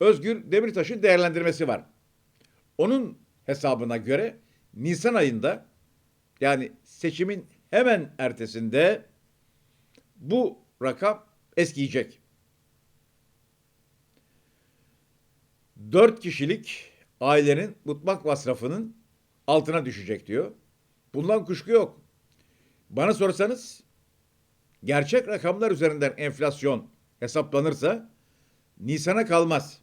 Özgür Demirtaş'ın değerlendirmesi var. Onun hesabına göre Nisan ayında yani seçimin hemen ertesinde bu rakam eskiyecek. 4 kişilik ailenin mutfak masrafının altına düşecek diyor. Bundan kuşku yok. Bana sorsanız gerçek rakamlar üzerinden enflasyon hesaplanırsa Nisan'a kalmaz.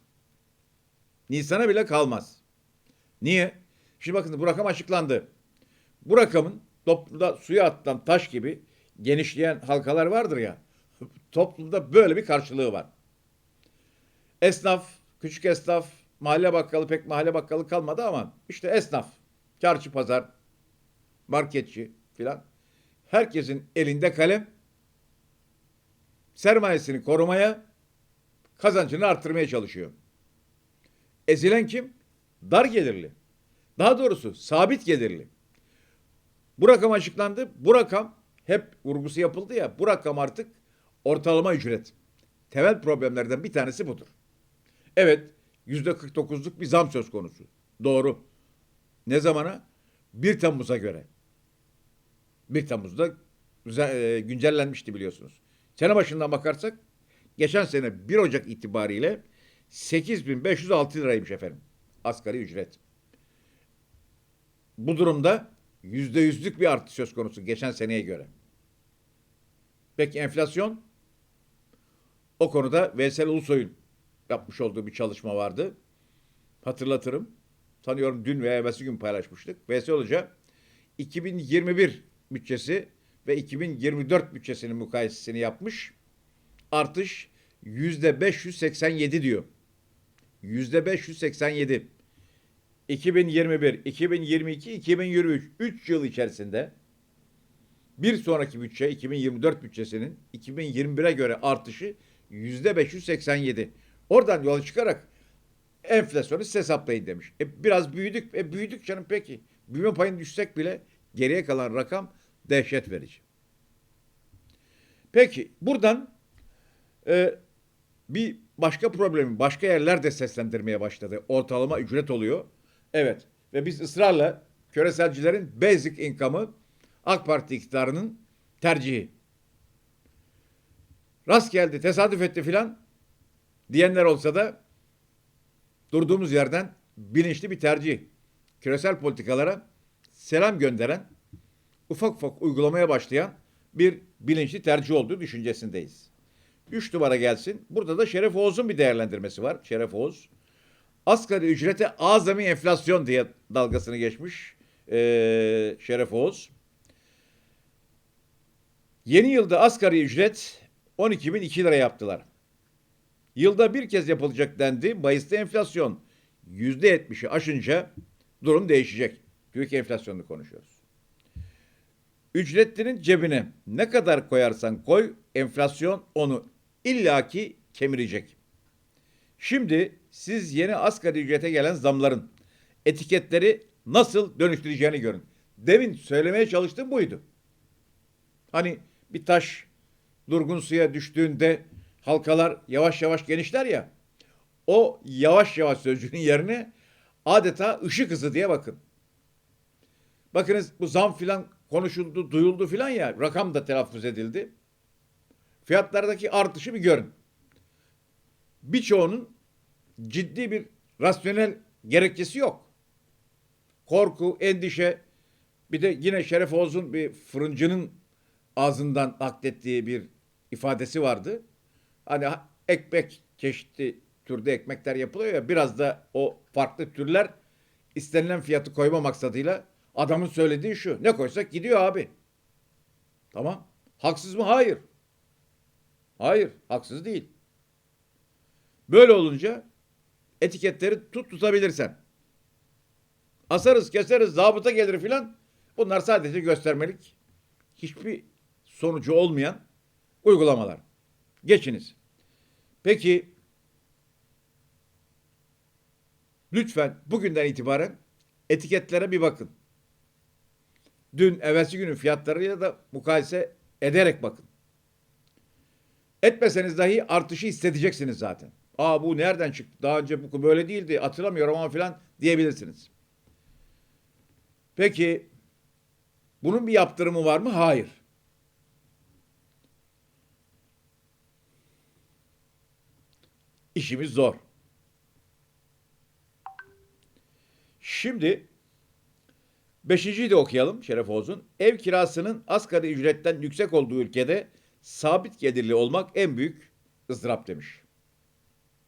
Nisan'a bile kalmaz. Niye? Şimdi bakın bu rakam açıklandı. Bu rakamın toplumda suya atılan taş gibi genişleyen halkalar vardır ya. Toplumda böyle bir karşılığı var. Esnaf, küçük esnaf, mahalle bakkalı pek mahalle bakkalı kalmadı ama işte esnaf, çarşı pazar, marketçi filan. Herkesin elinde kalem, sermayesini korumaya, kazancını arttırmaya çalışıyor. Ezilen kim? Dar gelirli. Daha doğrusu sabit gelirli. Bu rakam açıklandı. Bu rakam hep vurgusu yapıldı ya. Bu rakam artık ortalama ücret. Temel problemlerden bir tanesi budur. Evet, yüzde 49'luk bir zam söz konusu. Doğru. Ne zamana? 1 Temmuz'a göre. 1 Temmuz'da e, güncellenmişti biliyorsunuz. Sene başından bakarsak geçen sene 1 Ocak itibariyle 8506 liraymış efendim asgari ücret. Bu durumda yüzde yüzlük bir artış söz konusu geçen seneye göre. Peki enflasyon? O konuda Veysel Ulusoy'un yapmış olduğu bir çalışma vardı. Hatırlatırım. Sanıyorum dün veya evvelsi gün paylaşmıştık. Veysel Hoca 2021 bütçesi ve 2024 bütçesinin mukayesesini yapmış. Artış yüzde 587 diyor. Yüzde 587. 2021, 2022, 2023 3 yıl içerisinde bir sonraki bütçe 2024 bütçesinin 2021'e göre artışı yüzde 587. Oradan yola çıkarak enflasyonu siz hesaplayın demiş. E biraz büyüdük. E büyüdük canım peki. Büyüme payını düşsek bile geriye kalan rakam dehşet verici. Peki buradan e, bir başka problemi başka yerler de seslendirmeye başladı. Ortalama ücret oluyor. Evet ve biz ısrarla küreselcilerin basic income'ı AK Parti iktidarının tercihi. Rast geldi, tesadüf etti filan diyenler olsa da durduğumuz yerden bilinçli bir tercih. Küresel politikalara selam gönderen, ufak ufak uygulamaya başlayan bir bilinçli tercih olduğu düşüncesindeyiz. Üç numara gelsin. Burada da Şeref Oğuz'un bir değerlendirmesi var. Şeref Oğuz. Asgari ücrete azami enflasyon diye dalgasını geçmiş ee, Şeref Oğuz. Yeni yılda asgari ücret 12.002 lira yaptılar. Yılda bir kez yapılacak dendi. Mayıs'ta enflasyon %70'i aşınca durum değişecek. Büyük enflasyonunu konuşuyoruz. Ücretlinin cebine ne kadar koyarsan koy enflasyon onu illaki kemirecek. Şimdi siz yeni asgari ücrete gelen zamların etiketleri nasıl dönüştüreceğini görün. Demin söylemeye çalıştığım buydu. Hani bir taş durgun suya düştüğünde halkalar yavaş yavaş genişler ya. O yavaş yavaş sözcüğün yerine adeta ışık hızı diye bakın. Bakınız bu zam filan konuşuldu, duyuldu filan ya. Rakam da telaffuz edildi. Fiyatlardaki artışı bir görün. Birçoğunun ciddi bir rasyonel gerekçesi yok. Korku, endişe, bir de yine Şeref Oğuz'un bir fırıncının ağzından naklettiği bir ifadesi vardı. Hani ha- ekmek çeşitli türde ekmekler yapılıyor ya biraz da o farklı türler istenilen fiyatı koyma maksadıyla adamın söylediği şu. Ne koysak gidiyor abi. Tamam. Haksız mı? Hayır. Hayır. Haksız değil. Böyle olunca etiketleri tut tutabilirsen. Asarız, keseriz, zabıta gelir filan. Bunlar sadece göstermelik. Hiçbir sonucu olmayan uygulamalar. Geçiniz. Peki lütfen bugünden itibaren etiketlere bir bakın. Dün evvelsi günün fiyatlarıyla da mukayese ederek bakın. Etmeseniz dahi artışı hissedeceksiniz zaten. Aa bu nereden çıktı? Daha önce bu böyle değildi. Hatırlamıyorum ama filan diyebilirsiniz. Peki bunun bir yaptırımı var mı? Hayır. İşimiz zor. Şimdi beşinciyi de okuyalım Şeref Oğuz'un. Ev kirasının asgari ücretten yüksek olduğu ülkede sabit gelirli olmak en büyük ızdırap demiş.